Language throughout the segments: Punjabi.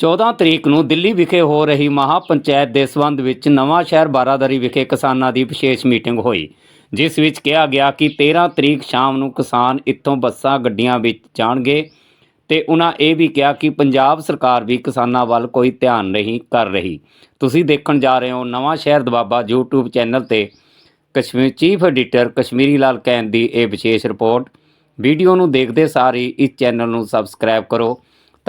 14 ਤਰੀਕ ਨੂੰ ਦਿੱਲੀ ਵਿਖੇ ਹੋ ਰਹੀ ਮਹਾ ਪੰਚਾਇਤ ਦੇ ਸਬੰਧ ਵਿੱਚ ਨਵਾਂ ਸ਼ਹਿਰ ਬਾਰਾਦਰੀ ਵਿਖੇ ਕਿਸਾਨਾਂ ਦੀ ਵਿਸ਼ੇਸ਼ ਮੀਟਿੰਗ ਹੋਈ, ਜਿਸ ਵਿੱਚ ਕਿਹਾ ਗਿਆ ਕਿ 13 ਤਰੀਕ ਸ਼ਾਮ ਨੂੰ ਕਿਸਾਨ ਇੱਥੋਂ ਬੱਸਾਂ, ਗੱਡੀਆਂ ਵਿੱਚ ਜਾਣਗੇ ਤੇ ਉਹਨਾਂ ਇਹ ਵੀ ਕਿਹਾ ਕਿ ਪੰਜਾਬ ਸਰਕਾਰ ਵੀ ਕਿਸਾਨਾਂ ਵੱਲ ਕੋਈ ਧਿਆਨ ਨਹੀਂ ਕਰ ਰਹੀ। ਤੁਸੀਂ ਦੇਖਣ ਜਾ ਰਹੇ ਹੋ ਨਵਾਂ ਸ਼ਹਿਰ ਦਬਾਬਾ YouTube ਚੈਨਲ ਤੇ। ਕਸ਼ਮੀਰ ਚੀਫ ਐਡੀਟਰ ਕਸ਼ਮੀਰੀ ਲਾਲ ਕੈਨ ਦੀ ਇਹ ਵਿਸ਼ੇਸ਼ ਰਿਪੋਰਟ। ਵੀਡੀਓ ਨੂੰ ਦੇਖਦੇ ਸਾਰ ਹੀ ਇਸ ਚੈਨਲ ਨੂੰ ਸਬਸਕ੍ਰਾਈਬ ਕਰੋ।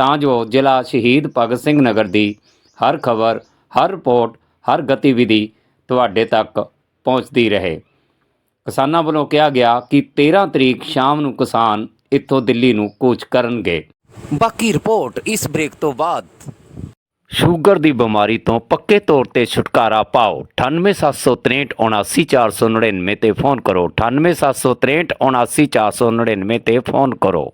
ਤਾਂ ਜੋ ਜ਼ਿਲ੍ਹਾ ਸ਼ਹੀਦ ਭਗਤ ਸਿੰਘ ਨਗਰ ਦੀ ਹਰ ਖਬਰ ਹਰ ਰਿਪੋਰਟ ਹਰ ਗਤੀਵਿਧੀ ਤੁਹਾਡੇ ਤੱਕ ਪਹੁੰਚਦੀ ਰਹੇ। ਕਿਸਾਨਾਂ ਵੱਲੋਂ ਕਿਹਾ ਗਿਆ ਕਿ 13 ਤਰੀਕ ਸ਼ਾਮ ਨੂੰ ਕਿਸਾਨ ਇੱਥੋਂ ਦਿੱਲੀ ਨੂੰ ਕੂਚ ਕਰਨਗੇ। ਬਾਕੀ ਰਿਪੋਰਟ ਇਸ ਬ੍ਰੇਕ ਤੋਂ ਬਾਅਦ। ਸ਼ੂਗਰ ਦੀ ਬਿਮਾਰੀ ਤੋਂ ਪੱਕੇ ਤੌਰ ਤੇ ਛੁਟਕਾਰਾ ਪਾਓ। 9876379499 ਤੇ ਫੋਨ ਕਰੋ। 9876379499 ਤੇ ਫੋਨ ਕਰੋ।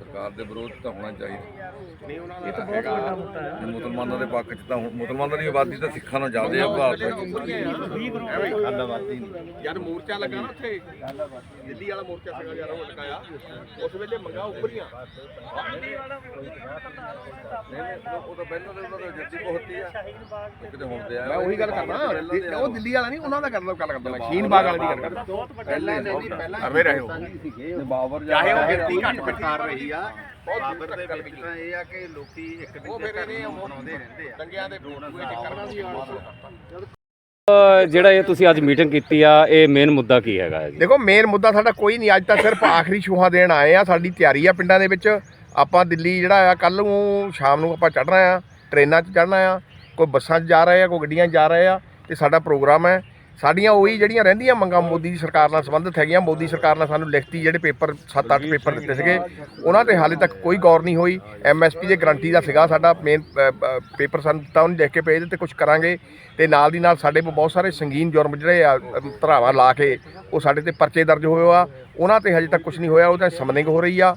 ਸਰਕਾਰ ਦੇ ਵਿਰੋਧ ਤਾਂ ਹੋਣਾ ਚਾਹੀਦਾ। ਇਹ ਤਾਂ ਬਹੁਤ ਵੱਡਾ ਮੁੱਦਾ ਹੈ। ਮੁਸਲਮਾਨਾਂ ਦੇ ਪੱਖ 'ਚ ਤਾਂ ਹੁਣ ਮੁਸਲਮਾਨਾਂ ਦੀ ਆਬਾਦੀ ਤਾਂ ਸਿੱਖਾਂ ਨਾਲੋਂ ਜ਼ਿਆਦਾ ਹੈ ਭਾਰਤ ਵਿੱਚ। ਯਾਰ ਮੋਰਚਾ ਲੱਗਾ ਨਾ ਉੱਥੇ। ਦਿੱਲੀ ਵਾਲਾ ਮੋਰਚਾ ਸੀਗਾ ਯਾਰ ਉਹ ਲਗਾਇਆ ਉਸ ਵੇਲੇ ਮੰਗਾ ਉੱਪਰੀਆਂ ਉਹ ਤਾਂ ਪਹਿਲਾਂ ਦੇ ਉਹਨਾਂ ਦਾ ਜੱਦੀ ਬਹੁਤੀ ਆ ਕਿਤੇ ਹੁਣ ਤੇ ਆ ਮੈਂ ਉਹੀ ਗੱਲ ਕਰਦਾ ਉਹ ਦਿੱਲੀ ਵਾਲਾ ਨਹੀਂ ਉਹਨਾਂ ਦਾ ਕਰਦਾ ਗੱਲ ਕਰਦਾ ਮੈਂ। ਸ਼ੀਨ ਬਾਗ ਵਾਲੇ ਦੀ ਗੱਲ ਕਰਦਾ। ਪਹਿਲਾਂ ਨਹੀਂ ਪਹਿਲਾਂ ਕਰਦੇ ਰਹੇ। ਹੋ ਤੇ ਬਾਬਰ ਚਾਹੇ ਉਹ ਗਿਣਤੀ ਘੱਟ ਬਿਠਾਰ ਰਹੀ। ਆ। ਬਾਬਰ ਦੇ ਵਿੱਚ ਤਾਂ ਇਹ ਆ ਕਿ ਲੋਕੀ ਇੱਕ ਉਹ ਦੂਜੇ ਨੂੰ ਮਨਾਉਂਦੇ ਰਹਿੰਦੇ ਆ। ਦੰਗਿਆਂ ਦੇ ਬੂਏ ਚੱਕਰ ਵੀ ਜਿਹੜਾ ਇਹ ਤੁਸੀਂ ਅੱਜ ਮੀਟਿੰਗ ਕੀਤੀ ਆ ਇਹ ਮੇਨ ਮੁੱਦਾ ਕੀ ਹੈਗਾ ਜੀ? ਦੇਖੋ ਮੇਨ ਮੁੱਦਾ ਸਾਡਾ ਕੋਈ ਨਹੀਂ ਅੱਜ ਤਾਂ ਸਿਰਫ ਆਖਰੀ ਛੂਹਾਂ ਦੇਣ ਆਏ ਆ। ਸਾਡੀ ਤਿਆਰੀ ਆ ਪਿੰਡਾਂ ਦੇ ਵਿੱਚ। ਆਪਾਂ ਦਿੱਲੀ ਜਿਹੜਾ ਆ ਕੱਲ ਨੂੰ ਸ਼ਾਮ ਨੂੰ ਆਪਾਂ ਚੜ੍ਹਨਾ ਆ ਟ੍ਰੇਨਾਂ 'ਚ ਚੜ੍ਹਨਾ ਆ ਕੋਈ ਬੱਸਾਂ 'ਚ ਜਾ ਰਹੇ ਆ ਕੋਈ ਗੱਡੀਆਂ 'ਚ ਜਾ ਰਹੇ ਆ ਤੇ ਸਾਡਾ ਪ੍ਰੋਗਰਾਮ ਹੈ। ਸਾਡੀਆਂ ਉਹੀ ਜਿਹੜੀਆਂ ਰਹਿੰਦੀਆਂ ਮੰਗਾਂ ਮੋਦੀ ਦੀ ਸਰਕਾਰ ਨਾਲ ਸੰਬੰਧਿਤ ਹੈਗੀਆਂ। ਮੋਦੀ ਸਰਕਾਰ ਨੇ ਸਾਨੂੰ ਲਿਖਤੀ ਜਿਹੜੇ ਪੇਪਰ 7-8 ਪੇਪਰ ਦਿੱਤੇ ਸੀਗੇ ਉਹਨਾਂ ਤੇ ਹਾਲੇ ਤੱਕ ਕੋਈ ਗੌਰ ਨਹੀਂ ਹੋਈ। ਐਮਐਸਪੀ ਦੇ ਗਰੰਟੀ ਦਾ ਸੀਗਾ ਸਾਡਾ ਮੇਨ ਪੇਪਰ ਸਾਨੂੰ ਦਿੱਤਾ ਉਹਨੂੰ ਲਿਖ ਕੇ ਭੇਜ ਦਿੱਤੇ ਕੁਝ ਕਰਾਂਗੇ। ਤੇ ਨਾਲ ਦੀ ਨਾਲ ਸਾਡੇ ਕੋਲ ਬਹੁਤ ਸਾਰੇ ਸੰਗੀਨ ਜੁਰਮ ਜਿਹੜੇ ਆ ਧਾਰਾਵਾਂ ਲਾ ਕੇ ਉਹ ਸਾਡੇ ਤੇ ਪਰਚੇ ਦਰਜ ਹੋਏ ਆ। ਉਹਨਾਂ ਤੇ ਹਜੇ ਤੱਕ ਕੁਝ ਨਹੀਂ ਹੋਇਆ ਉਹਦਾ ਸਮਨਿੰਗ ਹੋ ਰਹੀ ਆ।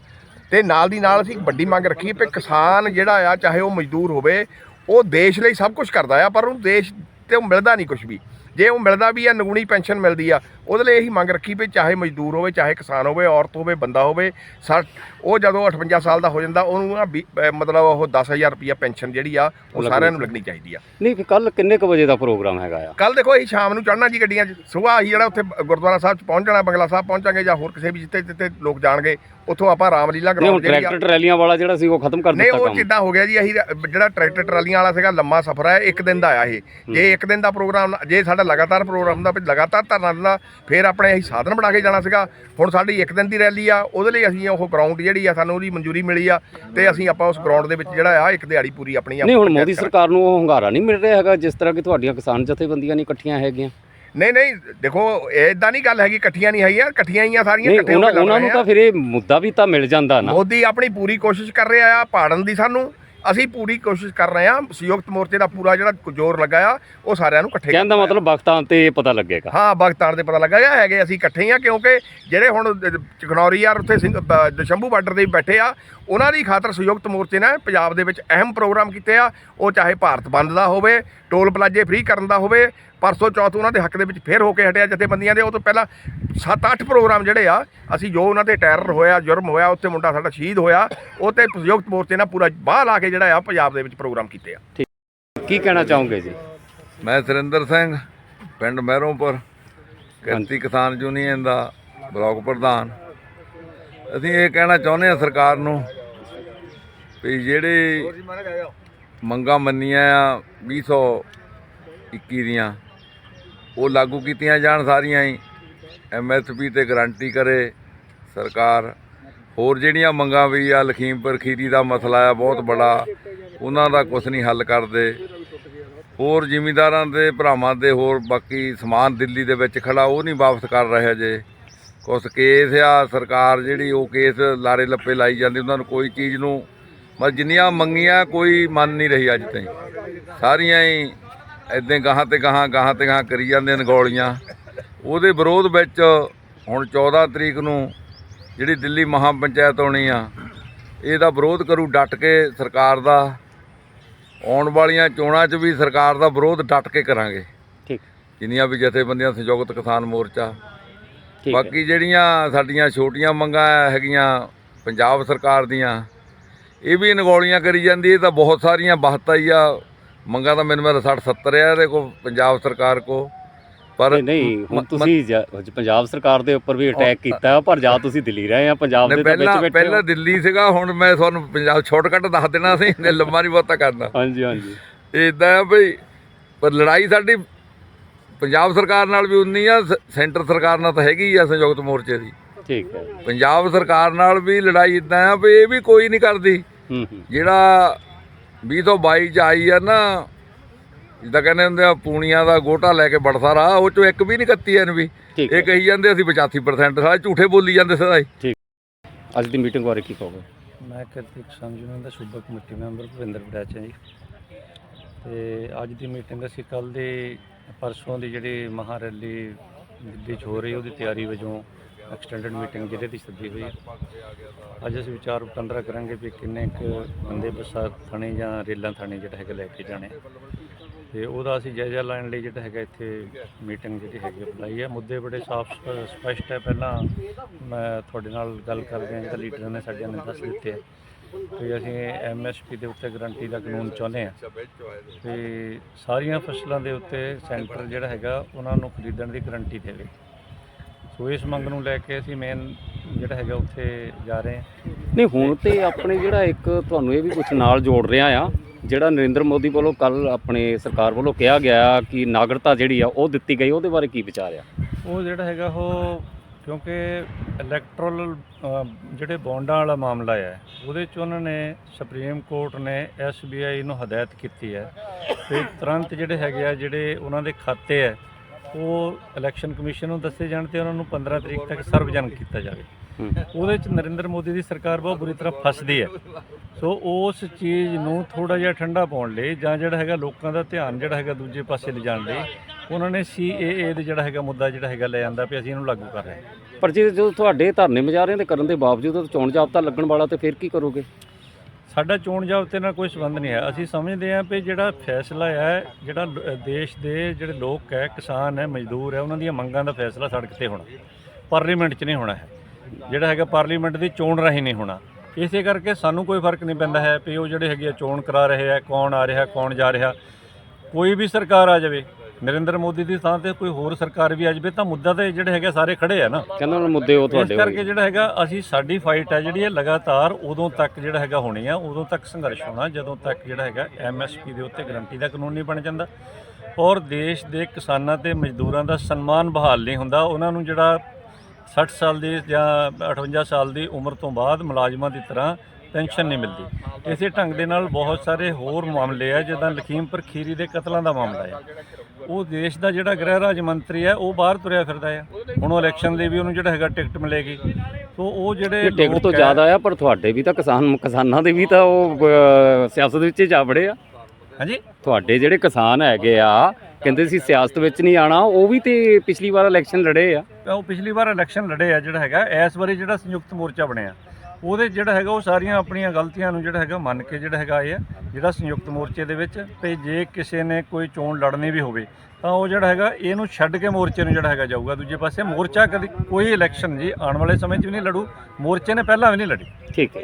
ਤੇ ਨਾਲ ਦੀ ਨਾਲ ਅਸੀਂ ਇੱਕ ਵੱਡੀ ਮੰਗ ਰੱਖੀ ਹੈ ਕਿ ਕਿਸਾਨ ਜਿਹੜਾ ਆ ਚਾਹੇ ਉਹ ਮਜ਼ਦੂਰ ਹੋਵੇ ਉਹ ਦੇਸ਼ ਲਈ ਸਭ ਕੁਝ ਕਰਦਾ ਆ ਪਰ ਉਹਨੂੰ ਦੇਸ਼ ਤੇ ਉਹ ਮਿਲਦਾ ਨਹੀਂ ਕੁਝ ਵੀ। ਜੇ ਉਹ ਮਿਲਦਾ ਵੀ ਆ, ਨਗੂਣੀ ਪੈਨਸ਼ਨ ਮਿਲਦੀ ਆ, ਉਹਦੇ ਲਈ ਇਹੀ ਮੰਗ ਰੱਖੀ ਵੀ ਚਾਹੇ ਮਜ਼ਦੂਰ ਹੋਵੇ, ਚਾਹੇ ਕਿਸਾਨ ਹੋਵੇ, ਔਰਤ ਹੋਵੇ, ਬੰਦਾ ਹੋਵੇ, ਸਾ- ਉਹ ਜਦੋਂ 58 ਸਾਲ ਦਾ ਹੋ ਜਾਂਦਾ ਉਹਨੂੰ ਨਾ ਵੀ- ਅਹ ਮਤਲਬ ਉਹ 10000 ਰੁਪਿਆ ਪੈਨਸ਼ਨ ਜਿਹੜੀ ਆ ਉਹ ਸਾਰਿਆਂ ਨੂੰ ਲੱਗਣੀ ਚਾਹੀਦੀ ਆ। ਨਹੀਂ ਕੱਲ ਕਿੰਨੇ ਕੁ ਵਜੇ ਦਾ ਪ੍ਰੋਗਰਾਮ ਹੈਗਾ ਆ? ਕੱਲ ਦੇਖੋ ਅਸੀਂ ਸ਼ਾਮ ਨੂੰ ਚੜ੍ਹਨਾ ਜੀ ਗੱਡੀਆਂ 'ਚ। ਸੁਬਾਹ ਅਸੀਂ ਜਿਹੜਾ ਉੱਥੇ ਗੁਰਦੁਆਰਾ ਸਾਹਿਬ 'ਚ ਪਹੁੰਚ ਜਾਣਾ ਬੰਗਲਾ ਸਾਹਿਬ ਪਹੁੰਚਾਂਗੇ ਜਾਂ ਹੋਰ ਕਿਸੇ ਵੀ ਜਿੱਥੇ ਜਿੱਥੇ ਲੋਕ ਜਾਣਗੇ ਉੱਥੋਂ ਆਪਾਂ ਰਾਮਲੀਲਾ ਨਹੀਂ ਹੁਣ ਗਰਾਊਂਡ ਜਿਹੜੀ ਆ ਟਰੈਕਟਰ ਟਰੈਲੀਆਂ ਵਾਲਾ ਜਿਹੜਾ ਸੀ ਉਹ ਖਤਮ ਕਰ ਨਹੀਂ ਦਿੱਤਾ ਉਹ ਕੰਮ। ਕਿੱਦਾਂ ਹੋ ਗਿਆ ਜੀ ਅਸੀਂ ਜਿਹੜਾ ਟਰੈਕਟਰ ਟਰਾਲੀਆਂ ਵਾਲਾ ਸੀਗਾ ਲੰਮਾ ਸਫ਼ਰ ਹੈ ਇੱਕ ਦਿਨ ਦਾ ਆਇਆ ਇਹ। ਜੇ ਇੱਕ ਦਿਨ ਦਾ ਪ੍ਰੋਗਰਾਮ ਜੇ ਸਾਡਾ ਲਗਾਤਾਰ ਪ੍ਰੋਗਰਾਮ ਦਾ ਵੀ ਲਗਾਤਾਰ ਧਰਨਾ ਦਿੰਦਾ ਫਿਰ ਆਪਣੇ ਅਸੀਂ ਸਾਧਨ ਬਣਾ ਕੇ ਜਾਣਾ ਸੀਗਾ। ਹੁਣ ਸਾਡੀ ਇੱਕ ਦਿਨ ਦੀ ਰੈਲੀ ਆ ਉਹਦੇ ਲਈ ਅਸੀਂ ਉਹ ਗਰਾਊਂਡ ਜਿਹੜੀ ਆ ਸਾਨੂੰ ਉਹਦੀ ਮਨਜ਼ੂਰੀ ਮਿਲੀ ਆ ਤੇ ਅਸੀਂ ਆਪਾਂ ਉਸ ਗਰਾਊਂਡ ਦੇ ਵਿੱਚ ਜਿਹੜਾ ਆ ਇੱਕ ਦਿਹਾੜੀ ਪੂਰੀ ਆਪਣੀ ਨਹੀਂ ਹੁਣ ਮੋਦੀ ਸਰਕਾਰ ਨੂੰ ਉਹ ਹੰਗਾਰਾ ਨਹੀਂ ਮਿਲ ਰਿਹਾ ਹੈਗਾ ਜਿਸ ਤਰ੍ਹਾਂ ਕਿ ਤੁਹਾਡੀਆਂ ਕਿਸਾਨ ਜਥੇਬੰਦੀਆਂ ਨਹੀਂ ਇਕੱਠੀਆਂ ਹੈਗੀਆਂ। ਨਹੀਂ ਨਹੀਂ ਦੇਖੋ ਇਦਾਂ ਨਹੀਂ ਗੱਲ ਹੈਗੀ ਇਕੱਠੀਆਂ ਨਹੀਂ ਹੈਗੀਆਂ ਇਕੱਠੀਆਂ ਹੀ ਆ ਸਾਰੀਆਂ ਇਕੱਠੇ ਹੋ ਕੇ ਲੜ ਉਹਨਾਂ ਨੂੰ ਤਾਂ ਫਿਰ ਇਹ ਮੁੱਦਾ ਵੀ ਤਾਂ ਮਿਲ ਜਾਂਦਾ ਨਾ। ਮੋਦੀ ਆਪਣੀ ਪੂਰੀ ਕੋਸ਼ਿਸ਼ ਕਰ ਰਿਹਾ ਆ ਪਾੜਨ ਦੀ ਸਾਨੂੰ। ਅਸੀਂ ਪੂਰੀ ਕੋਸ਼ਿਸ਼ ਕਰ ਰਹੇ ਆ ਸੰਯੁਕਤ ਮੋਰਚੇ ਦਾ ਪੂਰਾ ਜਿਹੜਾ ਜ਼ੋਰ ਲੱਗਾ ਆ ਉਹ ਸਾਰਿਆਂ ਨੂੰ ਇਕੱਠੇ ਦਾ ਕਰਨਾ। ਮਤਲਬ ਵਕਤਾਂ ਤੇ ਪਤਾ ਲੱਗੇਗਾ ਹਾਂ ਬਗਤਾਨ ਦੇ ਪਤਾ ਲੱਗਾ ਗਿਆ ਹੈਗੇ ਅਸੀਂ ਇਕੱਠੇ ਹੀ ਆ ਕਿਉਂਕਿ ਜਿਹੜੇ ਹੁਣ ਚਕਨੌਰੀ ਯਾਰ ਉੱਥੇ ਸਿੰਘ ਦਸ਼ੰਭੂ ਬਾਰਡਰ ਤੇ ਬੈਠੇ ਆ ਉਹਨਾਂ ਦੀ ਖਾਤਰ ਸੰਯੁਕਤ ਮੋਰਚੇ ਨੇ ਪੰਜਾਬ ਦੇ ਵਿੱਚ ਅਹਿਮ ਪ੍ਰੋਗਰਾਮ ਕੀਤੇ ਆ ਉਹ ਚਾਹੇ ਭਾਰਤ ਬੰਦ ਦਾ ਹੋਵੇ ਟੋਲ ਪਲਾਜੇ ਫ੍ਰੀ ਕਰਨ ਦਾ ਹੋਵੇ ਪਰਸੋਂ ਚੌਥ ਉਹਨਾਂ ਦੇ ਹੱਕ ਦੇ ਵਿੱਚ ਫੇਰ ਹੋ ਕੇ ਹਟਿਆ ਜਥੇਬੰਦੀਆਂ ਦੇ ਉਹ ਤੋਂ ਪਹਿਲਾਂ 7-8 ਪ੍ਰੋਗਰਾਮ ਜਿਹੜੇ ਆ ਅਸੀਂ ਜੋ ਉਹਨਾਂ ਤੇ ਟੈਰਰ ਹੋਇਆ ਜੁਰਮ ਹੋਇਆ ਉੱਥੇ ਮੁੰਡਾ ਸਾਡਾ ਸ਼ਹੀਦ ਹੋਇਆ ਉਹ ਤੇ ਸੰਯੁਕਤ ਮੋਰਚੇ ਨਾਲ ਪੂਰਾ ਬਾਹ ਲਾ ਕੇ ਜਿਹੜਾ ਆ ਪੰਜਾਬ ਦੇ ਵਿੱਚ ਪ੍ਰੋਗਰਾਮ ਕੀਤੇ ਆ। ਕੀ ਕਹਿਣਾ ਚਾਹੋਗੇ ਜੀ? ਮੈਂ ਸੁਰਿੰਦਰ ਸਿੰਘ ਪਿੰਡ ਮਹਿਰੋਂਪੁਰ ਕਿਰਤੀ ਕਿਸਾਨ ਯੂਨੀਅਨ ਦਾ ਬਲਾਕ ਪ੍ਰਧਾਨ। ਅਸੀਂ ਇਹ ਕਹਿਣਾ ਚਾਹੁੰਦੇ ਹਾਂ ਸਰਕਾਰ ਨੂੰ ਵੀ ਜਿਹੜੇ ਮੰਗਾਂ ਮੰਨੀਆਂ ਆ 2021 ਦੀਆਂ। ਉਹ ਲਾਗੂ ਕੀਤੀਆਂ ਜਾਣ ਸਾਰੀਆਂ ਹੀ। ਐਮਐਸਪੀ ਤੇ ਗਾਰੰਟੀ ਕਰੇ ਸਰਕਾਰ। ਹੋਰ ਜਿਹੜੀਆਂ ਮੰਗਾਂ ਵੀ ਆ, ਲਖੀਮਪੁਰ ਖੀਰੀ ਦਾ ਮਸਲਾ ਆ, ਬਹੁਤ ਬੜਾ। ਉਹਨਾਂ ਦਾ ਕੁਝ ਨਹੀਂ ਹੱਲ ਕਰਦੇ। ਹੋਰ ਜ਼ਿਮੀਂਦਾਰਾਂ ਦੇ, ਭਰਾਵਾਂ ਦੇ, ਹੋਰ ਬਾਕੀ ਸਮਾਨ ਦਿੱਲੀ ਦੇ ਵਿੱਚ ਖੜਾ, ਉਹ ਨਹੀਂ ਵਾਪਸ ਕਰ ਰਹੇ ਜੇ ਕੁਛ ਕੇਸ ਆ, ਸਰਕਾਰ ਜਿਹੜੀ ਉਹ ਕੇਸ ਲਾਰੇ ਲੱਪੇ ਲਾਈ ਜਾਂਦੀ, ਉਹਨਾਂ ਨੂੰ ਕੋਈ ਚੀਜ਼ ਨੂੰ ਮਤਲਬ ਜਿੰਨੀਆਂ ਮੰਗੀਆਂ ਕੋਈ ਮੰਨ ਨਹੀਂ ਰਹੀ ਅੱਜ ਤਾਈਂ। ਸਾਰੀਆਂ ਹੀ ਇਦਾਂ ਗਾਹਾਂ ਤੇ ਗਾਹਾਂ ਗਾਹਾਂ ਤੇ ਗਾਹਾਂ ਕਰੀ ਜਾਂਦੇ ਨੇ ਗੋਲੀਆਂ। ਉਹਦੇ ਵਿਰੋਧ ਵਿੱਚ ਹੁਣ 14 ਤਰੀਕ ਨੂੰ ਜਿਹੜੀ ਦਿੱਲੀ ਮਹਾ ਪੰਚਾਇਤ ਹੋਣੀ ਆ ਇਹਦਾ ਵਿਰੋਧ ਕਰੂ ਡਟ ਕੇ ਸਰਕਾਰ ਦਾ। ਆਉਣ ਵਾਲੀਆਂ ਚੋਣਾਂ 'ਚ ਵੀ ਸਰਕਾਰ ਦਾ ਵਿਰੋਧ ਡਟ ਕੇ ਕਰਾਂਗੇ। ਠੀਕ। ਜਿੰਨੀਆਂ ਵੀ ਜਥੇਬੰਦੀਆਂ ਸੰਯੁਕਤ ਕਿਸਾਨ ਮੋਰਚਾ। ਬਾਕੀ ਜਿਹੜੀਆਂ ਸਾਡੀਆਂ ਛੋਟੀਆਂ ਮੰਗਾਂ ਹੈਗੀਆਂ ਪੰਜਾਬ ਸਰਕਾਰ ਦੀਆਂ ਇਹ ਵੀ ਨਗੌਲੀਆਂ ਕਰੀ ਜਾਂਦੀ ਇਹ ਤਾਂ ਬਹੁਤ ਸਾਰੀਆਂ ਬਹਤਾ ਹੀ ਆ। ਮੰਗਾਂ ਤਾਂ ਮੈਨੂੰ ਮੇਰਾ 60 70 ਆ ਇਹਦੇ ਕੋ ਪੰਜਾਬ ਸਰਕਾਰ ਕੋ ਪਰ ਨਹੀਂ ਨਹੀਂ ਹੁਣ ਮ- ਤੁਸੀਂ ਜ- ਪੰਜਾਬ ਸਰਕਾਰ ਦੇ ਉੱਪਰ ਵੀ ਅਟੈਕ ਕੀਤਾ ਪਰ ਜਾਂ ਤੁਸੀਂ ਦਿੱਲੀ ਰਹੇ ਆ ਪੰਜਾਬ ਦੇ ਤਾਂ ਵਿੱਚ ਪਹਿਲਾਂ ਬੈਠੇ ਪਹਿਲਾਂ। ਦਿੱਲੀ ਸੀਗਾ ਹੁਣ ਮੈਂ ਤੁਹਾਨੂੰ ਪੰਜਾਬ ਸ਼ਾਰਟਕਟ ਦੱਸ ਦੇਣਾ ਸੀ ਨੇ ਲੰਮਾ ਨਹੀਂ ਬਹੁਤਾ ਕਰਨਾ। ਹਾਂਜੀ ਹਾਂਜੀ। ਇਦਾਂ ਆ ਬਈ ਪਰ ਲੜਾਈ ਸਾਡੀ ਪੰਜਾਬ ਸਰਕਾਰ ਨਾਲ ਵੀ ਉਨੀ ਆ ਸ- ਸੈਂਟਰ ਸਰਕਾਰ ਨਾਲ ਤਾਂ ਹੈਗੀ ਆ ਸੰਯੁਕਤ ਮੋਰਚੇ ਦੀ। ਠੀਕ ਹੈ। ਪੰਜਾਬ ਸਰਕਾਰ ਨਾਲ ਵੀ ਲੜਾਈ ਇਦਾਂ ਆ ਵੀ ਇਹ ਵੀ ਕੋਈ ਨਹੀਂ ਕਰਦੀ। ਹੂੰ ਹੂੰ ਜਿਹੜਾ 2022 ਚ ਆਈ ਆ ਨਾ ਜਿੱਦਾਂ ਕਹਿੰਦੇ ਹੁੰਦੇ ਆ ਪੂਣੀਆਂ ਦਾ ਗੋਟਾ ਲੈ ਕੇ ਬੜਸਾ ਰਹਾ ਉਹ ਚੋਂ ਇੱਕ ਵੀ ਨਹੀਂ ਕੱਤੀ ਐਨ ਵੀ। ਠੀਕ ਇਹ ਕਹੀ ਜਾਂਦੇ ਅਸੀਂ 85% ਸਾਰੇ ਝੂਠੇ ਬੋਲੀ ਜਾਂਦੇ ਸਦਾ ਹੀ। ਅੱਜ ਦੀ ਮੀਟਿੰਗ ਬਾਰੇ ਕੀ ਕਹੋਗੇ? ਮੈਂ ਕਿਰਤਿਕ ਸੰਜੂਨ ਦਾ ਸੂਬਾ ਕਮੇਟੀ ਮੈਂਬਰ ਭੁਪਿੰਦਰ ਬੜਾਚਾ ਜੀ ਤੇ ਅੱਜ ਦੀ ਮੀਟਿੰਗ ਅਸੀਂ ਕੱਲ ਦੇ ਪਰਸੋਂ ਦੀ ਜਿਹੜੀ ਮਹਾ ਰੈਲੀ ਦਿੱਲੀ 'ਚ ਹੋ ਰਹੀ ਉਹਦੀ ਤਿਆਰੀ ਵਜੋਂ ਐਕਸਟੈਂਡਡ ਮੀਟਿੰਗ ਜਿਹੜੇ ਦੀ ਸੱਦੀ ਹੋਈ। ਹੈ ਅੱਜ ਅਸੀਂ ਵਿਚਾਰ ਵਟਾਂਦਰਾ ਕਰਾਂਗੇ ਵੀ ਕਿੰਨੇ ਕੁ ਬੰਦੇ ਬੱਸਾਂ ਥਾਣੇ ਜਾਂ ਰੇਲਾਂ ਥਾਣੇ ਜਿਹੜਾ ਹੈਗਾ ਲੈ ਕੇ ਜਾਣੇ। ਤੇ ਉਹਦਾ ਅਸੀਂ ਜਾਇਜ਼ਾ ਲੈਣ ਲਈ ਜਿਹੜਾ ਹੈਗਾ ਇੱਥੇ ਮੀਟਿੰਗ ਜਿਹੜੀ ਹੈਗੀ ਬੁਲਾਈ ਹੈ ਮੁੱਦੇ ਬੜੇ ਸਾਫ਼ ਸਪ- ਸਪਸ਼ਟ ਹੈ ਪਹਿਲਾਂ ਮੈਂ ਤੁਹਾਡੇ ਨਾਲ ਗੱਲ ਕਰਦੇ ਹਾਂ, ਤਾਂ ਲੀਡਰਾਂ ਨੇ ਸਾਡੇ ਨੇ ਦੱਸ ਦਿੱਤੇ ਹੈ ਕਿ ਅਸੀਂ ਐਮਐਸਪੀ ਦੇ ਉੱਤੇ ਗਰੰਟੀ ਦਾ ਕਾਨੂੰਨ ਚਾਹੁੰਦੇ ਹਾਂ। ਤੇ ਸਾਰੀਆਂ ਫਸਲਾਂ ਦੇ ਉੱਤੇ ਸੈਂਟਰ ਜਿਹੜਾ ਹੈਗਾ, ਉਹਨਾਂ ਨੂੰ ਖਰੀਦਣ ਦੀ ਗਰੰਟੀ ਦੇਵੇ। ਸੋ ਇਸ ਮੰਗ ਨੂੰ ਲੈ ਕੇ ਅਸੀਂ ਮੇਨ ਜਿਹੜਾ ਹੈਗਾ ਉੱਥੇ ਜਾ ਰਹੇ ਹਾਂ। ਨਹੀਂ ਹੁਣ ਤੇ ਆਪਣੇ ਜਿਹੜਾ ਇੱਕ ਤੁਹਾਨੂੰ ਇਹ ਵੀ ਕੁਝ ਨਾਲ ਜੋੜ ਰਿਹਾ ਆ ਜਿਹੜਾ ਨਰਿੰਦਰ ਮੋਦੀ ਵੱਲੋਂ ਕੱਲ ਆਪਣੇ ਸਰਕਾਰ ਵੱਲੋਂ ਕਿਹਾ ਗਿਆ ਕਿ ਨਾਗਰਿਕਤਾ ਜਿਹੜੀ ਆ ਉਹ ਦਿੱਤੀ ਗਈ ਉਹਦੇ ਬਾਰੇ ਕੀ ਵਿਚਾਰ ਆ? ਉਹ ਜਿਹੜਾ ਹੈਗਾ ਉਹ ਕਿਉਂਕਿ ਇਲੈਕਟਰਲ ਜਿਹੜੇ ਬੌਂਡਾਂ ਵਾਲਾ ਮਾਮਲਾ ਹੈ ਉਹਦੇ 'ਚ ਉਹਨਾਂ ਨੇ ਸੁਪਰੀਮ ਕੋਰਟ ਨੇ ਐਸਬੀਆਈ ਨੂੰ ਹਦਾਇਤ ਕੀਤੀ ਹੈ ਤੇ ਤੁਰੰਤ ਜਿਹੜੇ ਹੈਗੇ ਆ ਜਿਹੜੇ ਉਹਨਾਂ ਦੇ ਖਾਤੇ ਹੈ ਉਹ ਇਲੈਕਸ਼ਨ ਕਮਿਸ਼ਨ ਨੂੰ ਦੱਸੇ ਜਾਣ ਤੇ ਉਹਨਾਂ ਨੂੰ 15 ਤਰੀਕ ਤੱਕ ਸਰਵਜਨਕ ਕੀਤਾ ਜਾਵੇ। ਉਹਦੇ 'ਚ ਨਰਿੰਦਰ ਮੋਦੀ ਦੀ ਸਰਕਾਰ ਬਹੁਤ ਬੁਰੀ ਤਰ੍ਹਾਂ ਫਸਦੀ ਹੈ। ਸੋ ਉਸ ਚੀਜ਼ ਨੂੰ ਥੋੜਾ ਜਿਹਾ ਠੰਡਾ ਪਾਉਣ ਲਈ ਜਾਂ ਜਿਹੜਾ ਹੈਗਾ ਲੋਕਾਂ ਦਾ ਧਿਆਨ ਜਿਹੜਾ ਹੈਗਾ ਦੂਜੇ ਪਾਸੇ ਲਿਜਾਣ ਲਈ ਉਹਨਾਂ ਨੇ ਸੀਏਏ ਦੇ ਜਿਹੜਾ ਹੈਗਾ ਮੁੱਦਾ ਜਿਹੜਾ ਹੈਗਾ ਲੈ ਆਂਦਾ ਵੀ ਅਸੀਂ ਇਹਨੂੰ ਲਾਗੂ ਕਰ ਰਹੇ ਹਾਂ। ਪਰ ਜੇ ਜਦੋਂ ਤੁਹਾਡੇ ਧਰਨੇ ਮੁਜ਼ਾਹਰਿਆਂ ਦੇ ਕਰਨ ਦੇ ਬਾਵਜੂਦ ਉਹ ਚੋਣ ਜਾਬਤਾ ਲੱਗਣ ਵਾਲਾ ਤੇ ਫਿਰ ਕੀ ਕਰੋਗੇ? ਸਾਡਾ ਚੋਣ ਜਾਬਤੇ ਨਾਲ ਕੋਈ ਸੰਬੰਧ ਨਹੀਂ ਹੈ। ਅਸੀਂ ਸਮਝਦੇ ਹਾਂ ਵੀ ਜਿਹੜਾ ਫੈਸਲਾ ਹੈ, ਜਿਹੜਾ ਲ- ਦੇਸ਼ ਦੇ ਜਿਹੜੇ ਲੋਕ ਹੈ, ਕਿਸਾਨ ਹੈ, ਮਜ਼ਦੂਰ ਹੈ, ਉਹਨਾਂ ਦੀਆਂ ਮੰਗਾਂ ਦਾ ਫੈਸਲਾ ਸੜਕ ਤੇ ਹੋਣਾ। ਪਾਰਲੀਮੈਂਟ 'ਚ ਨਹੀਂ ਹੋਣਾ ਹੈ। ਜਿਹੜਾ ਹੈਗਾ ਪਾਰਲੀਮੈਂਟ ਦੀ ਚੋਣ ਰਾਹੀਂ ਨਹੀਂ ਹੋਣਾ। ਇਸੇ ਕਰਕੇ ਸਾਨੂੰ ਕੋਈ ਫ਼ਰਕ ਨਹੀਂ ਪੈਂਦਾ ਹੈ ਵੀ ਉਹ ਜਿਹੜੇ ਹੈਗੇ ਆ ਚੋਣ ਕਰਾ ਰਹੇ ਆ, ਕੌਣ ਆ ਰਿਹਾ, ਕੌਣ ਜਾ ਰਿਹਾ। ਕੋਈ ਵੀ ਸਰਕਾਰ ਆ ਜਾਵੇ ਨਰਿੰਦਰ ਮੋਦੀ ਦੀ ਥਾਂ ਤੇ ਕੋਈ ਹੋਰ ਸਰਕਾਰ ਵੀ ਆ ਜਾਵੇ ਤਾਂ ਮੁੱਦਾ ਤੇ ਜਿਹੜੇ ਹੈਗੇ ਸਾਰੇ ਖੜੇ ਆ ਨਾ। ਕਹਿੰਦਾ ਉਹਨਾਂ ਮੁੱਦੇ ਉਹ ਇਸ ਤੁਹਾਡੇ ਕਰਕੇ ਹੋਏ। ਜਿਹੜਾ ਹੈਗਾ ਅਸੀਂ ਸਾਡੀ ਫਾਈਟ ਹੈ ਜਿਹੜੀ ਹੈ ਲਗਾਤਾਰ ਉਦੋਂ ਤੱਕ ਜਿਹੜਾ ਹੈਗਾ ਹੋਣੀ ਆ ਉਦੋਂ ਤੱਕ ਸੰਘਰਸ਼ ਹੋਣਾ ਜਦੋਂ ਤੱਕ ਜਿਹੜਾ ਹੈਗਾ ਐਮਐਸਪੀ ਦੇ ਉੱਤੇ ਗਰੰਟੀ ਦਾ ਕਾਨੂੰਨ ਨਹੀਂ ਬਣ ਜਾਂਦਾ। ਔਰ ਦੇਸ਼ ਦੇ ਕਿਸਾਨਾਂ ਤੇ ਮਜ਼ਦੂਰਾਂ ਦਾ ਸਨਮਾਨ ਬਹਾਲ ਨਹੀਂ ਹੁੰਦਾ। ਉਹਨਾਂ ਨੂੰ ਜਿਹੜਾ 60 ਸਾਲ ਦੀ ਜਾਂ 58 ਸਾਲ ਦੀ ਉਮਰ ਤੋਂ ਬਾਅਦ ਮੁਲਾਜ਼ਮਾਂ ਦੀ ਤਰ੍ਹਾਂ ਪੈਨਸ਼ਨ ਨਹੀਂ ਮਿਲਦੀ। ਇਸੇ ਢੰਗ ਦੇ ਨਾਲ ਬਹੁਤ ਸਾਰੇ ਹੋਰ ਮਾਮਲੇ ਆ ਜਿੱਦਾਂ ਲਖੀਮਪੁਰ ਖੀਰੀ ਦੇ ਕਤਲਾਂ ਦਾ ਮਾਮਲਾ ਹੈ ਉਹ ਦੇਸ਼ ਦਾ ਜਿਹੜਾ ਗ੍ਰਹਿ ਰਾਜ ਮੰਤਰੀ ਹੈ ਉਹ ਬਾਹਰ ਤੁਰਿਆ ਫਿਰਦਾ ਹੈ। ਹੁਣ ਉਹ ਇਲੈਕਸ਼ਨ ਲਈ ਵੀ ਉਹਨੂੰ ਜਿਹੜਾ ਹੈਗਾ ਟਿਕਟ ਮਿਲੇਗੀ। ਸੋ ਉਹ ਜਿਹੜੇ ਟਿਕਟ ਤੋਂ ਜ਼ਿਆਦਾ ਆ ਪਰ ਤੁਹਾਡੇ ਵੀ ਤਾਂ ਕਿਸਾਨ ਕਿਸਾਨਾਂ ਦੇ ਵੀ ਤਾਂ ਉਹ ਸਿਆਸਤ ਵਿੱਚ ਹੀ ਜਾ ਵੜੇ ਆ। ਹਾਂਜੀ? ਤੁਹਾਡੇ ਜਿਹੜੇ ਕਿਸਾਨ ਹੈਗੇ ਆ ਕਹਿੰਦੇ ਸੀ ਸਿਆਸਤ ਵਿੱਚ ਨਹੀਂ ਆਣਾ ਉਹ ਵੀ ਤੇ ਪਿਛਲੀ ਵਾਰ ਇਲੈਕਸ਼ਨ ਲੜੇ ਆ। ਉਹ ਪਿਛਲੀ ਵਾਰ ਇਲੈਕਸ਼ਨ ਲੜੇ ਆ ਜਿਹੜਾ ਹੈਗਾ ਇਸ ਵਾਰੀ ਜਿਹੜਾ ਸੰਯੁਕਤ ਮੋਰਚਾ ਬਣਿਆ। ਉਹਦੇ ਜਿਹੜਾ ਹੈਗਾ ਉਹ ਸਾਰੀਆਂ ਆਪਣੀਆਂ ਗਲਤੀਆਂ ਨੂੰ ਜਿਹੜਾ ਹੈਗਾ ਮੰਨ ਕੇ ਜਿਹੜਾ ਹੈਗਾ ਇਹ ਆ, ਜਿਹੜਾ ਸੰਯੁਕਤ ਮੋਰਚੇ ਦੇ ਵਿੱਚ ਤੇ ਜੇ ਕਿਸੇ ਨੇ ਕੋਈ ਚੋਣ ਲੜਨੀ ਵੀ ਹੋਵੇ, ਤਾਂ ਉਹ ਜਿਹੜਾ ਹੈਗਾ ਇਹਨੂੰ ਛੱਡ ਕੇ ਮੋਰਚੇ ਨੂੰ ਜਿਹੜਾ ਹੈਗਾ ਜਾਊਗਾ। ਦੂਜੇ ਪਾਸੇ ਮੋਰਚਾ ਕਦੀ ਕੋਈ ਇਲੈਕਸ਼ਨ ਜੀ ਆਉਣ ਵਾਲੇ ਸਮੇਂ 'ਚ ਵੀ ਨਹੀਂ ਲੜੂ, ਮੋਰਚੇ ਨੇ ਪਹਿਲਾਂ ਵੀ ਨਹੀਂ ਲੜੀ। ਠੀਕ ਹੈ।